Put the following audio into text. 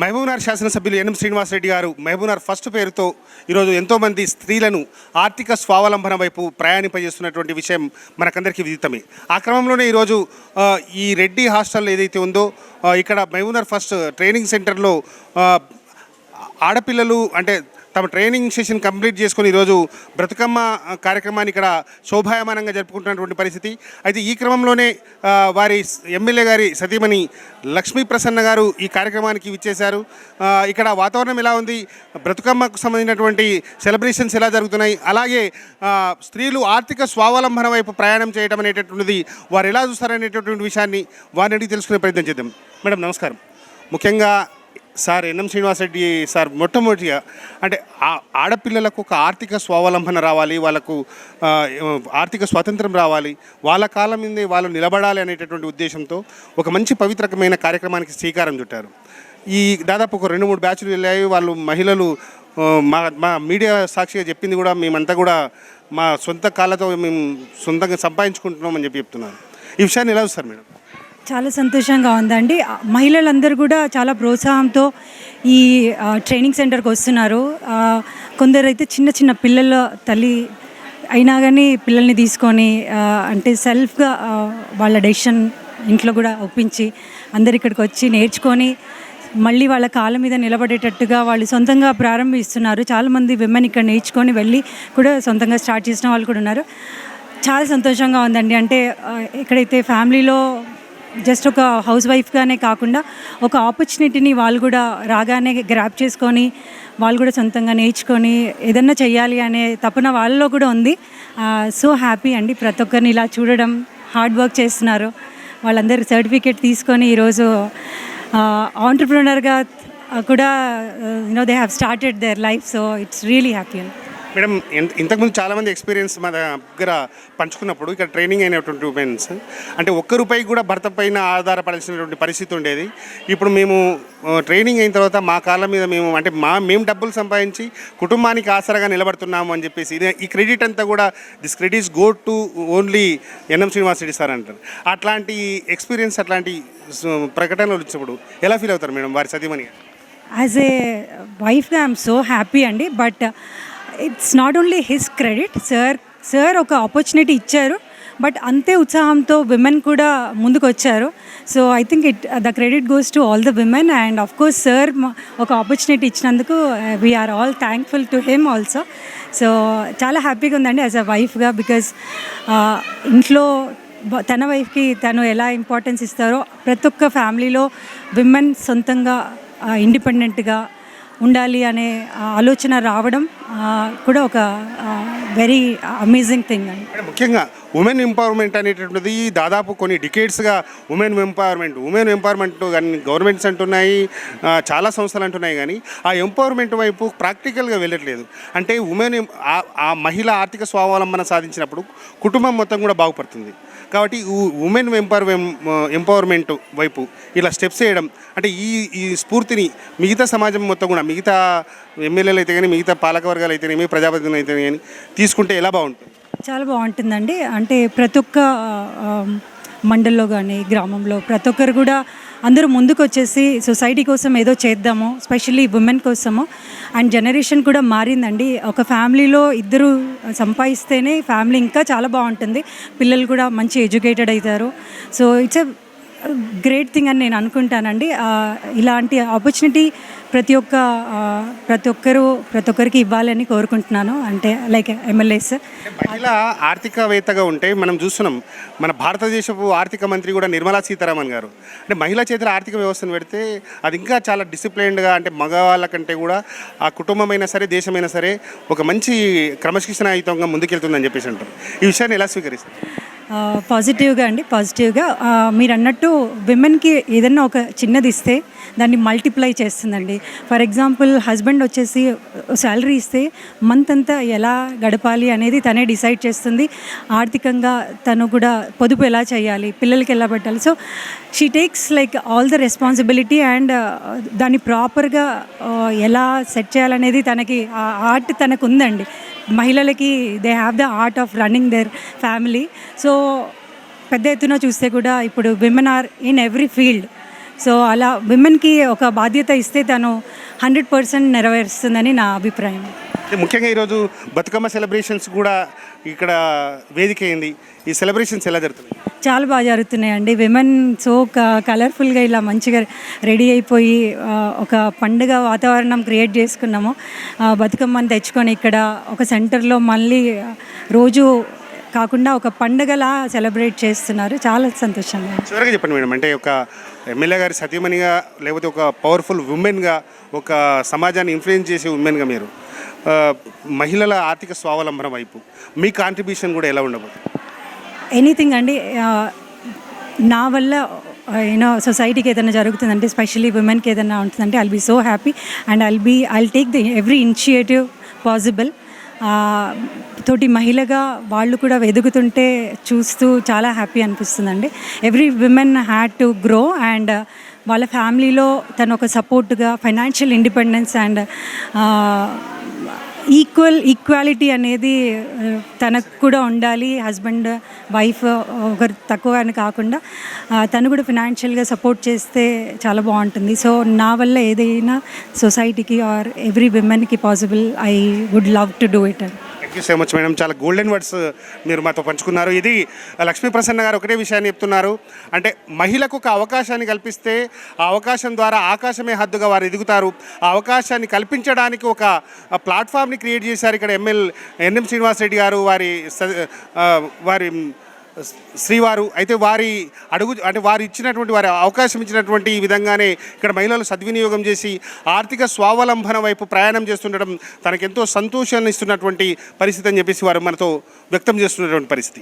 మహబూబ్నగర్ శాసనసభ్యులు ఎన్ఎం శ్రీనివాసరెడ్డి గారు మహబూబ్నగర్ ఫస్ట్ పేరుతో ఈరోజు ఎంతోమంది స్త్రీలను ఆర్థిక స్వావలంబన వైపు ప్రయాణింపజేస్తున్నటువంటి విషయం మనకందరికీ విదితమే. ఆ క్రమంలోనే ఈరోజు ఈ రెడ్డి హాస్టల్ ఏదైతే ఉందో ఇక్కడ మహబూబ్నగర్ ఫస్ట్ ట్రైనింగ్ సెంటర్లో ఆడపిల్లలు అంటే తమ ట్రైనింగ్ సెషన్ కంప్లీట్ చేసుకుని ఈరోజు బ్రతుకమ్మ కార్యక్రమాన్ని ఇక్కడ శోభాయమానంగా జరుపుకుంటున్నటువంటి పరిస్థితి. అయితే ఈ క్రమంలోనే వారి ఎమ్మెల్యే గారి సతీమణి లక్ష్మీ ప్రసన్న గారు ఈ కార్యక్రమానికి విచ్చేశారు. ఇక్కడ వాతావరణం ఎలా ఉంది? బ్రతుకమ్మకు సంబంధించినటువంటి సెలబ్రేషన్స్ ఎలా జరుగుతున్నాయి? అలాగే స్త్రీలు ఆర్థిక స్వావలంబన వైపు ప్రయాణం చేయడం అనేటటువంటిది వారు ఎలా చూస్తారనేటటువంటి విషయాన్ని వారిని అడిగి తెలుసుకునే ప్రయత్నం చేద్దాం. మేడం నమస్కారం. ముఖ్యంగా సార్ ఎన్ఎం శ్రీనివాసరెడ్డి సార్ మొట్టమొదటిగా అంటే ఆ- ఆడపిల్లలకు ఒక ఆర్థిక స్వావలంబన రావాలి వాళ్ళకు ఆర్థిక స్వాతంత్రం రావాలి వాళ్ళ కాలం మీదే వాళ్ళు నిలబడాలి అనేటటువంటి ఉద్దేశంతో ఒక మంచి పవిత్రకమైన కార్యక్రమానికి శ్రీకారం చుట్టారు. ఈ దాదాపు ఒక రెండు మూడు బ్యాచ్లు వెళ్ళాయి వాళ్ళు మహిళలు మా మా మీడియా సాక్షిగా చెప్పింది కూడా మేమంతా కూడా మా సొంత కాళ్ళతో మేము సొంతంగా సంపాదించుకుంటున్నామని చెప్పి చెప్తున్నారు. ఈ విషయాన్ని ఎలా సార్ మేడం? చాలా సంతోషంగా ఉందండి. మహిళలందరూ కూడా చాలా ప్రోత్సాహంతో ఈ ట్రైనింగ్ సెంటర్కి వస్తున్నారు. కొందరైతే చిన్న చిన్న పిల్లల తల్లి అయినా కానీ పిల్లల్ని తీసుకొని అంటే సెల్ఫ్గా వాళ్ళ డెసిషన్ ఇంట్లో కూడా ఒప్పించి అందరు ఇక్కడికి వచ్చి నేర్చుకొని మళ్ళీ వాళ్ళ కాళ్ళ మీద నిలబడేటట్టుగా వాళ్ళు సొంతంగా ప్రారంభిస్తున్నారు. చాలామంది విమెన్ ఇక్కడ నేర్చుకొని వెళ్ళి కూడా సొంతంగా స్టార్ట్ చేసిన వాళ్ళు కూడా ఉన్నారు. చాలా సంతోషంగా ఉందండి. అంటే ఎక్కడైతే ఫ్యామిలీలో జస్ట్ ఒక హౌస్ వైఫ్గానే కాకుండా ఒక ఆపర్చునిటీని వాళ్ళు కూడా రాగానే గ్రాప్ చేసుకొని వాళ్ళు కూడా సొంతంగా నేర్చుకొని ఏదన్నా చేయాలి అనే తపన వాళ్ళలో కూడా ఉంది. సో హ్యాపీ అండి ప్రతి ఒక్కరిని ఇలా చూడడం హార్డ్ వర్క్ చేస్తున్నారు. వాళ్ళందరూ సర్టిఫికేట్ తీసుకొని ఈరోజు ఆంటర్ప్రినర్గా కూడా you know they have started their life so it's really happy అండి మేడం ఇంత- ఇంతకుముందు చాలామంది ఎక్స్పీరియన్స్ మా దగ్గర పంచుకున్నప్పుడు ఇక్కడ ట్రైనింగ్ అయినటువంటి ఉమెన్స్ అంటే ఒక్క రూపాయి కూడా భర్త పైన ఆధారపడాల్సినటువంటి పరిస్థితి ఉండేది. ఇప్పుడు మేము ట్రైనింగ్ అయిన తర్వాత మా కాళ్ళ మీద మేము అంటే మా మేము డబ్బులు సంపాదించి కుటుంబానికి ఆసరాగా నిలబడుతున్నాము అని చెప్పేసి ఇది ఈ క్రెడిట్ అంతా కూడా this credits go to only N M Srinivas Reddy sir అంటారు. అట్లాంటి ఎక్స్పీరియన్స్ అట్లాంటి ప్రకటనలు వచ్చినప్పుడు ఎలా ఫీల్ అవుతారు మేడం వారి సతీమణి యాజ్ ఏ వైఫ్గా ఐఎమ్ సో హ్యాపీ అండి but it's not only his credit sir sir ఒక ఆపర్చునిటీ ఇచ్చారు బట్ అంతే ఉత్సాహంతో విమెన్ కూడా ముందుకు వచ్చారు so I think it the credit goes to all the women and of course sir ఒక ఆపర్చునిటీ ఇచ్చినందుకు we are all thankful to him also so చాలా హ్యాపీగా ఉందండి యాజ్ అ వైఫ్గా బికాస్ ఇంట్లో తన వైఫ్కి తను ఎలా ఇంపార్టెన్స్ ఇస్తారో ప్రతి ఒక్క ఫ్యామిలీలో విమెన్ సొంతంగా uh, ఇండిపెండెంట్గా ఉండాలి అనే ఆలోచన రావడం కూడా ఒక వెరీ అమేజింగ్ థింగ్ అండి. ముఖ్యంగా ఉమెన్ ఎంపవర్మెంట్ అనేటటువంటిది దాదాపు కొన్ని డికేట్స్గా ఉమెన్ ఎంపవర్మెంట్ ఉమెన్ ఎంపవర్మెంట్ కానీ గవర్నమెంట్స్ అంటున్నాయి చాలా సంస్థలు అంటున్నాయి కానీ ఆ ఎంపవర్మెంట్ వైపు ప్రాక్టికల్గా వెళ్ళట్లేదు. అంటే ఉమెన్ ఆ మహిళ ఆర్థిక స్వావలంబన సాధించినప్పుడు కుటుంబం మొత్తం కూడా బాగుపడుతుంది. కాబట్టి ఉ- ఉమెన్ ఎంపవర్ ఎంపవర్మెంట్ వైపు ఇలా స్టెప్స్ వేయడం అంటే ఈ ఈ స్ఫూర్తిని మిగతా సమాజం మొత్తం కూడా మిగతా ఎమ్మెల్యేలు అయితే కానీ మిగతా పాలక వర్గాలు అయితేనేమి ప్రజాప్రతినిధులు అయితే కానీ తీసుకుంటే ఎలా బాగుంటుంది? చాలా బాగుంటుందండి. అంటే ప్రతి ఒక్క మండల్లో కానీ గ్రామంలో ప్రతి ఒక్కరు కూడా అందరూ ముందుకు వచ్చేసి సొసైటీ కోసం ఏదో చేద్దాము స్పెషల్లీ ఉమెన్ కోసము. అండ్ జనరేషన్ కూడా మారిందండి. ఒక ఫ్యామిలీలో ఇద్దరు సంపాదిస్తేనే ఫ్యామిలీ ఇంకా చాలా బాగుంటుంది. పిల్లలు కూడా మంచి ఎడ్యుకేటెడ్ అవుతారు. So it's a great thing అని నేను అనుకుంటానండి. ఇలాంటి ఆపర్చునిటీ ప్రతి ఒక్క ప్రతి ఒక్కరు ప్రతి ఒక్కరికి ఇవ్వాలని కోరుకుంటున్నాను. అంటే లైక్ ఎమ్మెల్యేస్ మహిళ ఆర్థికవేత్తగా ఉంటే మనం చూస్తున్నాం మన భారతదేశపు ఆర్థిక మంత్రి కూడా నిర్మలా సీతారామన్ గారు. అంటే మహిళా చేతుల ఆర్థిక వ్యవస్థను పెడితే అది ఇంకా చాలా డిసిప్లైన్డ్గా అంటే మగవాళ్ళ కంటే కూడా ఆ కుటుంబమైనా సరే దేశమైనా సరే ఒక మంచి క్రమశిక్షణాయుతంగా ముందుకెళ్తుందని చెప్పేసి అంటారు. ఈ విషయాన్ని ఎలా స్వీకరిస్తారు? పాజిటివ్గా అండి పాజిటివ్గా మీరు అన్నట్టు విమెన్కి ఏదన్నా ఒక చిన్నది ఇస్తే దాన్ని మల్టిప్లై చేస్తుందండి. ఫర్ ఎగ్జాంపుల్ హస్బెండ్ వచ్చేసి శాలరీ ఇస్తే మంత్ అంతా ఎలా గడపాలి అనేది తనే డిసైడ్ చేస్తుంది. ఆర్థికంగా తను కూడా పొదుపు ఎలా చేయాలి పిల్లలకి ఎలా పెట్టాలి. So she takes like all the responsibility and దాన్ని ప్రాపర్గా ఎలా సెట్ చేయాలనేది తనకి ఆ ఆర్ట్ తనకు ఉందండి మహిళలకి they have the art of running their family so పెద్ద ఎత్తున చూస్తే కూడా ఇప్పుడు women are in every field so అలా విమెన్కి ఒక బాధ్యత ఇస్తే తను హండ్రెడ్ పర్సెంట్ నెరవేరుస్తుందని నా అభిప్రాయం. ముఖ్యంగా ఈరోజు బతుకమ్మ సెలబ్రేషన్స్ కూడా ఇక్కడ వేదిక అయింది ఈ సెలబ్రేషన్స్ ఎలా జరుగుతుంది చాలా బాగా జరుగుతున్నాయండి. విమెన్ సో కలర్ఫుల్గా ఇలా మంచిగా రెడీ అయిపోయి ఒక పండుగ వాతావరణం క్రియేట్ చేసుకున్నాము. బతుకమ్మని తెచ్చుకొని ఇక్కడ ఒక సెంటర్లో మళ్ళీ రోజు కాకుండా ఒక పండుగలా సెలబ్రేట్ చేస్తున్నారు. చాలా సంతోషంగా. చివరిగా చెప్పండి మేడం అంటే ఒక ఎమ్మెల్యే గారి సతీమణిగా లేకపోతే ఒక పవర్ఫుల్ ఉమెన్గా ఒక సమాజాన్ని ఇన్ఫ్లుయెన్స్ చేసే ఉమెన్గా మీరు మహిళల ఆర్థిక స్వావలంబన వైపు మీ కాంట్రిబ్యూషన్ కూడా ఎలా ఉండబోతుంది? ఎనీథింగ్ అండి? నా వల్ల యూనో సొసైటీకి ఏదైనా జరుగుతుందంటే స్పెషల్లీ ఉమెన్కి ఏదైనా ఉంటుందంటే I'll be so happy and I'll be I'll take the every initiative possible తోటి మహిళగా వాళ్ళు కూడా ఎదుగుతుంటే చూస్తూ చాలా హ్యాపీ అనిపిస్తుందండి. Every women had to grow and వాళ్ళ ఫ్యామిలీలో తను ఒక సపోర్ట్గా financial independence and equal equality అనేది తనకు కూడా ఉండాలి. హస్బెండ్ వైఫ్ ఒకరు తక్కువ అని కాకుండా తను కూడా ఫినాన్షియల్గా సపోర్ట్ చేస్తే చాలా బాగుంటుంది. సో నా వల్ల ఏదైనా సొసైటీకి or every విమెన్కి possible I would love to do it thank you so much madam చాలా గోల్డెన్ వర్డ్స్ మీరు మాతో పంచుకున్నారు. ఇది లక్ష్మీ ప్రసన్న గారు ఒకటే విషయాన్ని చెప్తున్నారు. అంటే మహిళకు ఒక అవకాశాన్ని కల్పిస్తే ఆ అవకాశం ద్వారా ఆకాశమే హద్దుగా వారు ఎదుగుతారు. ఆ అవకాశాన్ని కల్పించడానికి ఒక ప్లాట్ఫామ్ని క్రియేట్ చేశారు ఇక్కడ ఎమ్మెల్ ఎన్ఎం శ్రీనివాసరెడ్డి గారు. వారి స- వారి శ్రీవారు అయితే వారి అడుగు అంటే వారు ఇచ్చినటువంటి వారి అవకాశం ఇచ్చినటువంటి ఈ విధంగానే ఇక్కడ మహిళలు సద్వినియోగం చేసి ఆర్థిక స్వావలంబన వైపు ప్రయాణం చేస్తుండడం తనకెంతో సంతోషాన్ని ఇస్తున్నటువంటి పరిస్థితి అని చెప్పేసి వారు మనతో వ్యక్తం చేస్తున్నటువంటి పరిస్థితి.